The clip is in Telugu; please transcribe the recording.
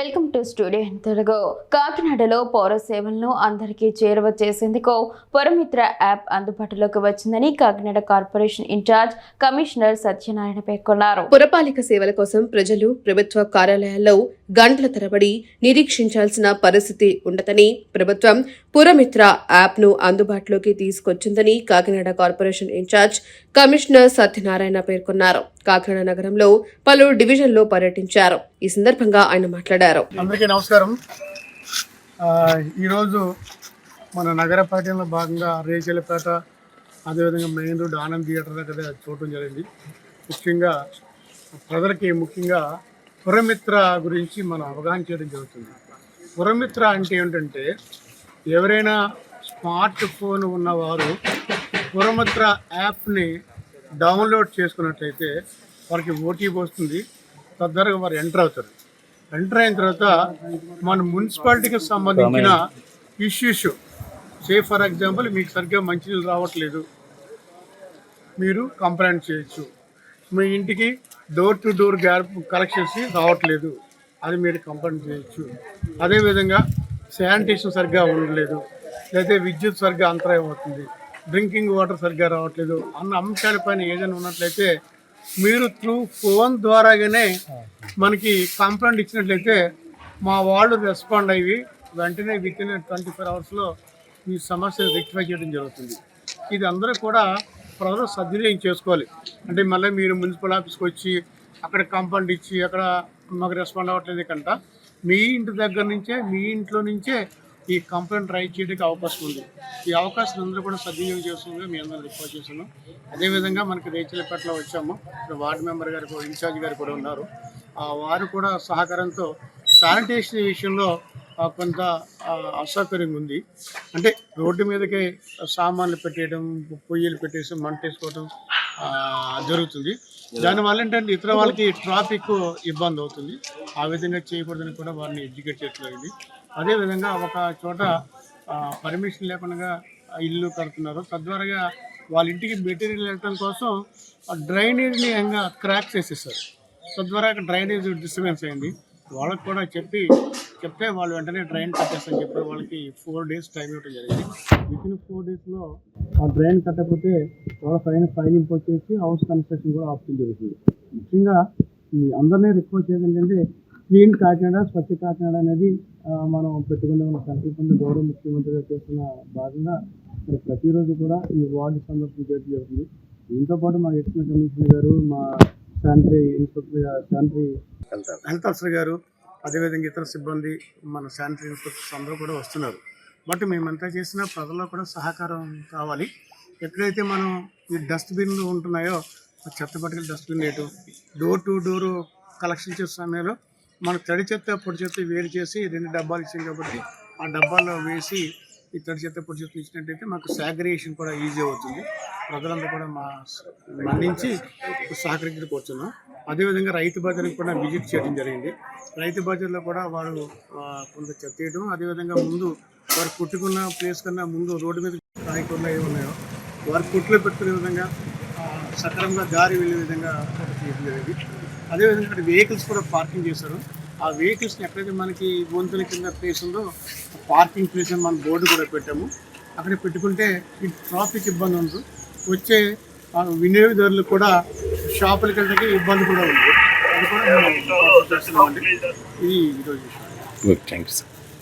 Welcome to studio Telugu. కాకినాడలో పౌర సేవలను అందరికీ చేరువ చేసేందుకు పురమిత్ర యాప్ అందుబాటులోకి వచ్చిందని Kakinada corporation incharge commissioner Satyanarayana పేర్కొన్నారు. పురపాలిక సేవల కోసం ప్రజలు ప్రభుత్వ కార్యాలయాల్లో గంటల తరబడి నిరీక్షించాల్సిన పరిస్థితి ఉండదని ప్రభుత్వం పురమిత్ర యాప్ను అందుబాటులోకి తీసుకొచ్చిందని Kakinada corporation incharge commissioner Satyanarayana పేర్కొన్నారు. కాకినాడ నగరంలో పలు డివిజన్లో పర్యటించారు. ఈ సందర్భంగా ఆయన మాట్లాడారు. అందరికీ నమస్కారం. ఈరోజు మన నగర పర్యటనలో భాగంగా రేచలపేట అదేవిధంగా మెయిన్ రోడ్ ఆనంద్ థియేటర్ దగ్గర చూడటం జరిగింది. ముఖ్యంగా ప్రజలకి ముఖ్యంగా పురమిత్ర గురించి మనం అవగాహన చేయడం జరుగుతుంది. పురమిత్ర అంటే ఏంటంటే ఎవరైనా స్మార్ట్ ఫోన్ ఉన్నవారు పురమిత్ర యాప్ని డౌన్లోడ్ చేసుకున్నట్లయితే వారికి ఓటీపీ వస్తుంది. తద్వారా వారు ఎంటర్ అవుతారు. ఎంటర్ అయిన తర్వాత మన మున్సిపాలిటీకి సంబంధించిన ఇష్యూస్ సే ఫర్ ఎగ్జాంపుల్ మీకు సరిగ్గా మంచినీళ్ళు రావట్లేదు. మీరు కంప్లైంట్ చేయొచ్చు. మీ ఇంటికి door to door gap collections రావట్లేదు. అది మీరు కంప్లైంట్ చేయొచ్చు. అదేవిధంగా శానిటేషన్ సరిగ్గా ఉండలేదు లేదా విద్యుత్ సరిగ్గా అంతరాయం అవుతుంది. డ్రింకింగ్ వాటర్ సరిగ్గా రావట్లేదు అన్న అంశాలపైన ఏదైనా ఉన్నట్లయితే మీరు త్రూ ఫోన్ ద్వారాగానే మనకి కంప్లైంట్ ఇచ్చినట్లయితే మా వాళ్ళు రెస్పాండ్ అయ్యి వెంటనే విత్ ఇన్ ట్వంటీ ఫోర్ అవర్స్లో ఈ సమస్యను రెక్టిఫై చేయడం జరుగుతుంది. ఇది అందరూ కూడా ప్రజలు సద్వినియోగం చేసుకోవాలి. అంటే మళ్ళీ మీరు మున్సిపల్ ఆఫీస్కి వచ్చి అక్కడ కంప్లైంట్ ఇచ్చి అక్కడ మాకు రెస్పాండ్ అవ్వట్లేదు కంట మీ ఇంటి దగ్గర నుంచే మీ ఇంట్లో నుంచే ఈ కంప్లైంట్ రైట్ చేయడానికి అవకాశం ఉంది. ఈ అవకాశం అందరూ కూడా సద్వినియోగం చేస్తుందిగా మీ అందరూ రిక్వెస్ట్ చేస్తున్నాం. అదేవిధంగా మనకి రేచలపేటలో వచ్చాము. ఇక్కడ వార్డు మెంబర్ గారు కూడా ఇన్ఛార్జ్ గారు కూడా ఉన్నారు. వారు కూడా సహకారంతో శానిటేషన్ విషయంలో కొంత అసౌకర్యంగా ఉంది. అంటే రోడ్డు మీదకే సామాన్లు పెట్టేయడం పొయ్యిలు పెట్టేసి మంటేసుకోవడం ఆ, జరుగుతుంది. దానివల్ల ఏంటంటే ఇతర వాళ్ళకి ట్రాఫిక్ ఇబ్బంది అవుతుంది. ఆ విధంగా చేయకూడదని కూడా వారిని ఎడ్యుకేట్ చేయట్లేదు. అదేవిధంగా ఒక చోట పర్మిషన్ లేకుండా ఇల్లు కడుతున్నారు. తద్వారాగా వాళ్ళ ఇంటికి మెటీరియల్ వెళ్ళటం కోసం డ్రైనేజ్ని ఇంకా క్రాక్ చేసేసారు. తద్వారా డ్రైనేజ్ డిస్టర్బెన్స్ అయింది. వాళ్ళకి కూడా చెప్పి చెప్తే వాళ్ళు వెంటనే డ్రైన్ కట్టేస్తారని చెప్పి వాళ్ళకి ఫోర్ డేస్ టైం ఇవ్వడం జరిగింది. వితిన్ ఫోర్ డేస్లో ఆ డ్రైన్ కట్టకపోతే వాళ్ళ పైన ఫైన్ ఇంపోజ్ చేసి హౌస్ కన్స్ట్రక్షన్ కూడా ఆప్షన్ జరుగుతుంది. ముఖ్యంగా అందరినీ రిక్వెస్ట్ చేసేది ఏంటంటే క్లీన్ కాకినాడ స్వచ్ఛ కాకినాడ అనేది మనం పెట్టుకునే మన సంకల్పంలో గౌరవ ముఖ్యమంత్రి గారు చేస్తున్న భాగంగా మరి ప్రతిరోజు కూడా ఈ వార్డు సందర్శన చేయడం జరుగుతుంది. దీంతో పాటు మా ఎడిషనల్ కమిషనర్ గారు మా శానిటరీ ఇన్స్పెక్టర్ గారు శానిటరీ హెల్త్ ఆఫీసర్ గారు అదేవిధంగా ఇతర సిబ్బంది మన శానిటరీ ఇన్స్పెక్టర్స్ అందరూ కూడా వస్తున్నారు. బట్ మేమంతా చేసిన ప్రజల్లో కూడా సహకారం కావాలి. ఎక్కడైతే మనం ఈ డస్ట్బిన్లు ఉంటున్నాయో చెత్త పట్టుకెళ్ళి డస్ట్బిన్ వేయటం డోర్ టు డోర్ కలెక్షన్ చేసే సమయంలో మన తడి చెత్త పొడి చెత్త వేరు చేసి రెండు డబ్బాలు ఇచ్చాం కాబట్టి ఆ డబ్బాల్లో వేసి ఈ తడి చెత్త పొడి చెత్త ఇచ్చినట్టయితే మాకు సాగ్రియేషన్ కూడా ఈజీ అవుతుంది. ప్రజలందరూ కూడా మా మన్నించి సహకరించడం అదేవిధంగా రైతు బజార్కి కూడా విజిట్ చేయడం జరిగింది. రైతు బజార్లో కూడా వాళ్ళు కొంత చెత్త వేయడం అదేవిధంగా ముందు వారు కుట్టుకున్న ప్లేస్ కన్నా ముందు రోడ్డు మీద కాయకూరలు ఏమి ఉన్నాయో వారు కుట్లో పెట్టుకునే విధంగా సక్రమంగా దారి వెళ్ళే విధంగా చేయడం జరిగింది. అదేవిధంగా ఇక్కడ వెహికల్స్ కూడా పార్కింగ్ చేశారు. ఆ వెహికల్స్ని ఎక్కడైతే మనకి గొంతుల కింద ప్లేస్ ఉందో పార్కింగ్ ప్లేస్ అని మనం బోర్డు కూడా పెట్టాము. అక్కడ పెట్టుకుంటే ట్రాఫిక్ ఇబ్బంది ఉండదు. వచ్చే వినియోగదారులు కూడా షాపులకి వెళ్ళడానికి ఇబ్బంది కూడా ఉంది అది కూడా ఇది ఈరోజు థ్యాంక్ యూ సార్